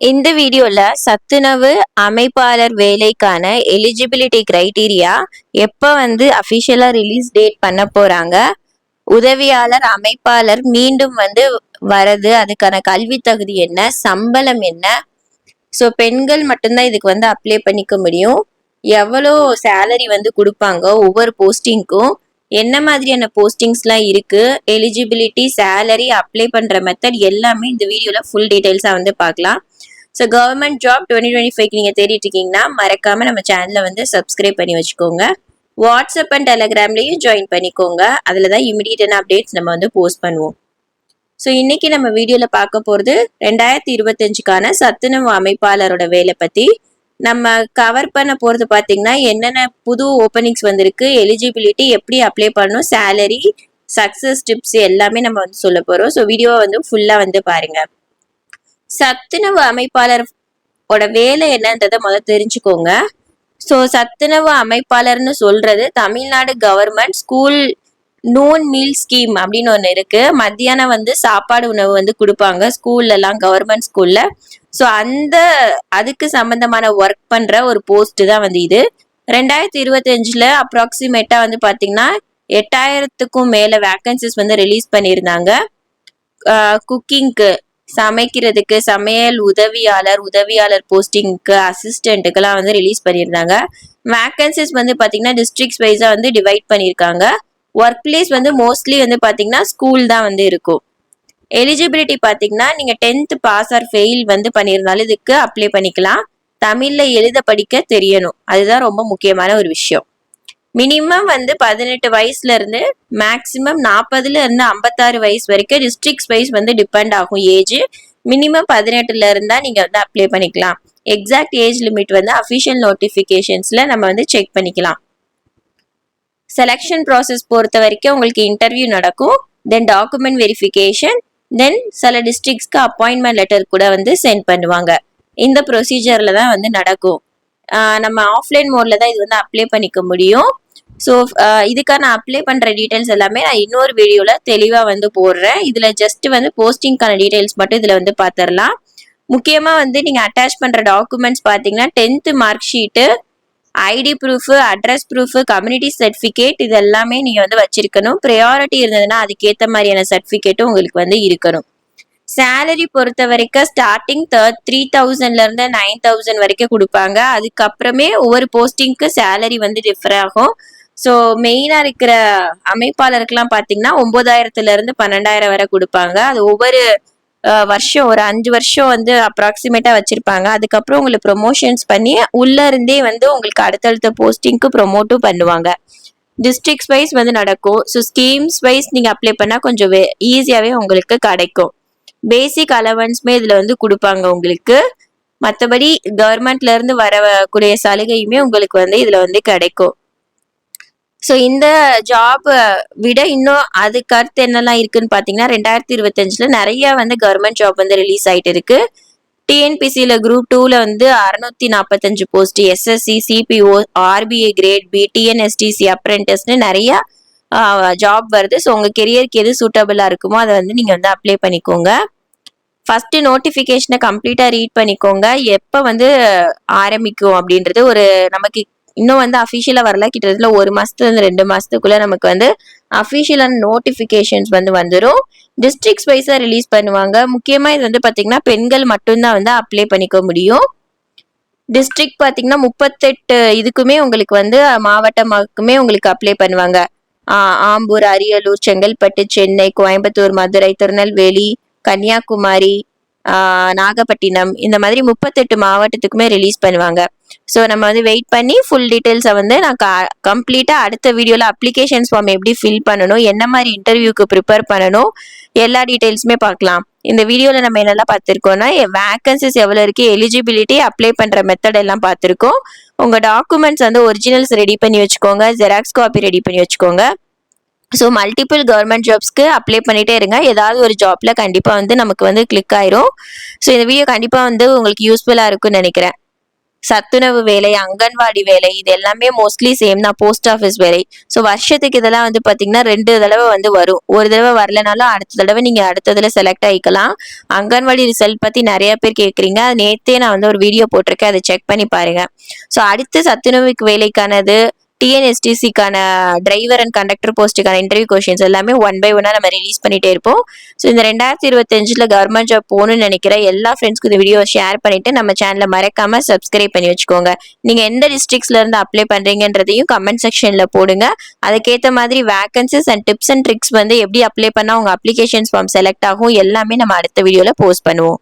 இந்த வீடியோல சத்துணவு அமைப்பாளர் வேலைக்கான எலிஜிபிலிட்டி கிரைட்டீரியா எப்போ வந்து அஃபிஷியலாக ரிலீஸ் டேட் பண்ண போறாங்க உதவியாளர் அமைப்பாளர் மீண்டும் வந்து வரது அதுக்கான கல்வி தகுதி என்ன சம்பளம் என்ன? ஸோ பெண்கள் மட்டும்தான் இதுக்கு வந்து அப்ளை பண்ணிக்க முடியும். எவ்வளோ சேலரி வந்து கொடுப்பாங்க ஒவ்வொரு போஸ்டிங்க்கும் என்ன மாதிரியான போஸ்டிங்ஸ்லாம் இருக்குது எலிஜிபிலிட்டி சேலரி அப்ளை பண்ணுற மெத்தட் எல்லாமே இந்த வீடியோவில் ஃபுல் டீட்டெயில்ஸாக வந்து பார்க்கலாம். So government job twenty twenty five நீங்கள் தேடிட்டு இருக்கீங்கன்னா மறக்காமல் நம்ம சேனலை வந்து சப்ஸ்கிரைப் பண்ணி வச்சுக்கோங்க. வாட்ஸ்அப் அண்ட் டெலகிராம்லேயும் ஜாயின் பண்ணிக்கோங்க. அதில் தான் இமிடியேட்டான அப்டேட்ஸ் நம்ம வந்து போஸ்ட் பண்ணுவோம். ஸோ இன்னைக்கு நம்ம வீடியோவில் பார்க்க போகிறது ரெண்டாயிரத்தி இருபத்தஞ்சுக்கான சத்துணவு அமைப்பாளரோட வேலை பற்றி நம்ம கவர் பண்ண போகிறது பார்த்தீங்கன்னா என்னென்ன புது ஓப்பனிங்ஸ் வந்திருக்கு எலிஜிபிலிட்டி எப்படி அப்ளை பண்ணணும் சேலரி சக்ஸஸ் டிப்ஸ் எல்லாமே நம்ம வந்து சொல்ல போகிறோம் ஸோ வீடியோவை வந்து ஃபுல்லாக வந்து பாருங்கள் சத்துணவு அமைப்பாளர் வேலை என்னன்றதை முதல்ல தெரிஞ்சுக்கோங்க. ஸோ சத்துணவு அமைப்பாளர்னு சொல்றது Tamil Nadu government school noon meal scheme அப்படின்னு ஒன்று இருக்கு. மத்தியானம் வந்து சாப்பாடு உணவு வந்து கொடுப்பாங்க ஸ்கூல்ல எல்லாம் கவர்மெண்ட் ஸ்கூல்ல ஸோ அந்த அதுக்கு சம்பந்தமான ஒர்க் பண்ற ஒரு போஸ்ட் தான் வந்து இது. ரெண்டாயிரத்தி இருபத்தஞ்சுல அப்ராக்சிமேட்டா வந்து பாத்தீங்கன்னா எட்டாயிரத்துக்கும் மேல வேக்கன்சிஸ் வந்து ரிலீஸ் பண்ணியிருந்தாங்க. குக்கிங்க்கு சமைக்கிறதுக்கு சமையல் உதவியாளர் உதவியாளர் போஸ்டிங்க்கு அசிஸ்டண்ட்டுக்கெல்லாம் வந்து ரிலீஸ் பண்ணியிருந்தாங்க. வேக்கன்சிஸ் வந்து பார்த்தீங்கன்னா டிஸ்ட்ரிக்ஸ் வைஸாக வந்து டிவைட் பண்ணியிருக்காங்க. ஒர்க் பிளேஸ் வந்து மோஸ்ட்லி வந்து பார்த்தீங்கன்னா ஸ்கூல் தான் வந்து இருக்கும். எலிஜிபிலிட்டி பார்த்தீங்கன்னா நீங்கள் டென்த்து பாஸ் ஆர் ஃபெயில் வந்து பண்ணியிருந்தாலும் இதுக்கு அப்ளை பண்ணிக்கலாம். தமிழில் எழுத படிக்க தெரியணும். அதுதான் ரொம்ப முக்கியமான ஒரு விஷயம். மினிமம் வந்து பதினெட்டு வயசுல இருந்து மேக்சிமம் நாற்பதுல இருந்து ஐம்பத்தாறு வயசு வரைக்கும் டிஸ்ட்ரிக்ஸ் வைஸ் வந்து டிபெண்ட் ஆகும் ஏஜ் மினிமம் பதினெட்டுல இருந்தா நீங்க வந்து அப்ளை பண்ணிக்கலாம். எக்ஸாக்ட் ஏஜ் லிமிட் வந்து அஃபிஷியல் நோட்டிஃபிகேஷன்ஸ்ல நம்ம வந்து செக் பண்ணிக்கலாம். செலெக்ஷன் ப்ராசஸ் பொறுத்த வரைக்கும் உங்களுக்கு இன்டர்வியூ நடக்கும். தென் டாக்குமெண்ட் வெரிஃபிகேஷன் தென் சில டிஸ்ட்ரிக்ஸ்க்கு அப்பாயின்மெண்ட் லெட்டர் கூட வந்து சென்ட் பண்ணுவாங்க. இந்த ப்ரொசீஜர்ல தான் வந்து நடக்கும். நம்ம ஆஃப்லைன் மோட்ல தான் இது வந்து அப்ளை பண்ணிக்க முடியும். ஸோ இதுக்காக நான் அப்ளை பண்ணுற டீட்டெயில்ஸ் எல்லாமே நான் இன்னொரு வீடியோவில் தெளிவாக வந்து போடுறேன். இதில் ஜஸ்ட் வந்து போஸ்டிங்க்கான டீட்டெயில்ஸ் மட்டும் இதில் வந்து பார்த்துடலாம் முக்கியமாக வந்து நீங்கள் அட்டாச் பண்ணுற டாக்குமெண்ட்ஸ் பார்த்தீங்கன்னா tenth mark sheet ID proof address proof community certificate இது எல்லாமே நீங்கள் வந்து வச்சுருக்கணும். ப்ரையாரிட்டி இருந்ததுன்னா அதுக்கேற்ற மாதிரியான சர்டிஃபிகேட்டும் உங்களுக்கு வந்து இருக்கணும். சேலரி பொறுத்த வரைக்கும் ஸ்டார்டிங் த்ரீ தௌசண்ட்ல இருந்து நைன் தௌசண்ட் வரைக்கும் கொடுப்பாங்க. அதுக்கப்புறமே ஒவ்வொரு போஸ்டிங்க்கு சேலரி வந்து டிஃபர் ஆகும். ஸோ மெயினாக இருக்கிற அமைப்பாளருக்குலாம் பார்த்தீங்கன்னா ஒம்பதாயிரத்துல இருந்து பன்னெண்டாயிரம் வரை கொடுப்பாங்க. அது ஒவ்வொரு வருஷம் ஒரு அஞ்சு வருஷம் வந்து அப்ராக்சிமேட்டாக வச்சிருப்பாங்க. அதுக்கப்புறம் உங்களுக்கு ப்ரொமோஷன்ஸ் பண்ணி உள்ள இருந்தே வந்து உங்களுக்கு அடுத்தடுத்த போஸ்டிங்க்கு ப்ரொமோட்டும் பண்ணுவாங்க. டிஸ்ட்ரிக்ஸ் வைஸ் வந்து நடக்கும். ஸோ ஸ்கீம்ஸ் வைஸ் நீங்கள் அப்ளை பண்ணால் கொஞ்சம் ஈஸியாகவே உங்களுக்கு கிடைக்கும். பேசிக் அலவன்ஸுமே இதில் வந்து கொடுப்பாங்க உங்களுக்கு. மற்றபடி கவர்மெண்ட்ல இருந்து வரக்கூடிய சலுகையுமே உங்களுக்கு வந்து இதில் வந்து கிடைக்கும். ஸோ இந்த ஜாப் விட இன்னும் அதுக்கு அடுத்து என்னெல்லாம் இருக்குன்னு பார்த்தீங்கன்னா ரெண்டாயிரத்தி இருபத்தஞ்சில் நிறைய வந்து கவர்மெண்ட் ஜாப் வந்து ரிலீஸ் ஆகிட்டு இருக்கு. டிஎன்பிசியில் குரூப் டூவில் வந்து அறுநூத்தி நாற்பத்தஞ்சு post SSC CPO RBI grade B TNSTC அப்ரெண்டிஸ்னு நிறையா ஜாப் வருது. ஸோ உங்கள் கெரியருக்கு எது சூட்டபிளாக இருக்குமோ அதை வந்து நீங்கள் வந்து அப்ளை பண்ணிக்கோங்க. ஃபஸ்ட்டு நோட்டிஃபிகேஷனை கம்ப்ளீட்டாக ரீட் பண்ணிக்கோங்க. எப்போ வந்து ஆரம்பிக்கும் அப்படின்றது ஒரு நமக்கு இன்னும் வந்து அஃபிஷியலாக வரல. கிட்டத்தட்ட ஒரு மாதத்துலேருந்து ரெண்டு மாதத்துக்குள்ளே நமக்கு வந்து அஃபிஷியலான நோட்டிஃபிகேஷன்ஸ் வந்து வந்துடும் டிஸ்ட்ரிக்ஸ் வைஸாக ரிலீஸ் பண்ணுவாங்க. முக்கியமாக இது வந்து பார்த்தீங்கன்னா பெண்கள் மட்டும்தான் வந்து அப்ளை பண்ணிக்க முடியும். டிஸ்ட்ரிக்ட் பார்த்தீங்கன்னா முப்பத்தெட்டு இதுக்குமே உங்களுக்கு வந்து மாவட்டமாக்குமே உங்களுக்கு அப்ளை பண்ணுவாங்க. ஆம்பூர் அரியலூர் செங்கல்பட்டு சென்னை கோயம்புத்தூர் மதுரை திருநெல்வேலி கன்னியாகுமரி நாகப்பட்டினம் இந்த மாதிரி முப்பத்தெட்டு மாவட்டத்துக்குமே ரிலீஸ் பண்ணுவாங்க. ஸோ நம்ம வந்து வெயிட் பண்ணி ஃபுல் டீட்டெயில்ஸை வந்து நான் கம்ப்ளீட்டாக அடுத்த வீடியோவில் அப்ளிகேஷன்ஸ் ஃபார்ம் எப்படி ஃபில் பண்ணணும் என்ன மாதிரி இன்டர்வியூக்கு ப்ரிப்பேர் பண்ணணும் எல்லா டீட்டெயில்ஸுமே பார்க்கலாம். இந்த வீடியோவில் நம்ம என்னெல்லாம் பார்த்துருக்கோம்னா வேக்கன்சிஸ் எவ்வளோ இருக்குது எலிஜிபிலிட்டி அப்ளை பண்ணுற மெத்தட் எல்லாம் பார்த்துருக்கோம். உங்கள் டாக்குமெண்ட்ஸ் வந்து ஒரிஜினல்ஸ் ரெடி பண்ணி வச்சுக்கோங்க ஜெராக்ஸ் காப்பி ரெடி பண்ணி வச்சுக்கோங்க. ஸோ மல்டிபிள் கவர்மெண்ட் ஜாப்ஸ்க்கு அப்ளை பண்ணிகிட்டே இருங்க. ஏதாவது ஒரு ஜாப்பில் கண்டிப்பாக வந்து நமக்கு வந்து கிளிக் ஆயிரும். ஸோ இந்த வீடியோ கண்டிப்பாக வந்து உங்களுக்கு யூஸ்ஃபுல்லாக இருக்கும்னு நினைக்கிறேன். சத்துணவு வேலை அங்கன்வாடி வேலை இது எல்லாமே மோஸ்ட்லி சேம் தான் போஸ்ட் ஆஃபீஸ் வேலை. ஸோ வருஷத்துக்கு இதெல்லாம் வந்து பார்த்தீங்கன்னா ரெண்டு தடவை வந்து வரும். ஒரு தடவை வரலனாலும் அடுத்த தடவை நீங்கள் அடுத்ததில் செலக்ட் ஆகிக்கலாம் அங்கன்வாடி ரிசல்ட் பற்றி நிறைய பேர் கேட்குறீங்க அது நேற்றே நான் வந்து ஒரு வீடியோ போட்டிருக்கேன். அதை செக் பண்ணி பாருங்கள் ஸோ அடுத்து சத்துணவுக்கு வேலைக்கானது டிஎன்எஸ்டிசிக்கான டிரைவர் அண்ட் கண்டக்டர் போஸ்ட்டுக்கான இன்டர்வியூ கொஷின்ஸ் எல்லாமே ஒன் பை ஒன்னாக நம்ம ரிலீஸ் பண்ணிகிட்டே இருப்போம். ஸோ இந்த ரெண்டாயிரத்தி இருபத்தஞ்சில் கவர்மெண்ட் ஜாப் போகணும்னு நினைக்கிற எல்லா ஃப்ரெண்ட்ஸ்க்கு இந்த வீடியோ ஷேர் பண்ணிட்டு நம்ம சேனலை மறக்காமல் சப்ஸ்கிரைப் பண்ணி வச்சுக்கோங்க. நீங்கள் எந்த டிஸ்ட்ரிக்ஸ்லேருந்து அப்ளை பண்ணுறீங்கன்றதையும் கமெண்ட் செக்ஷனில் போடுங்க. அதுக்கேற்ற மாதிரி vacancies and tips and tricks வந்து எப்படி அப்ளை பண்ணால் உங்கள் அப்ளிகேஷன்ஸ் ஃபார்ம் செலக்ட் ஆகும் எல்லாமே நம்ம அடுத்த வீடியோவில் போஸ்ட் பண்ணுவோம்.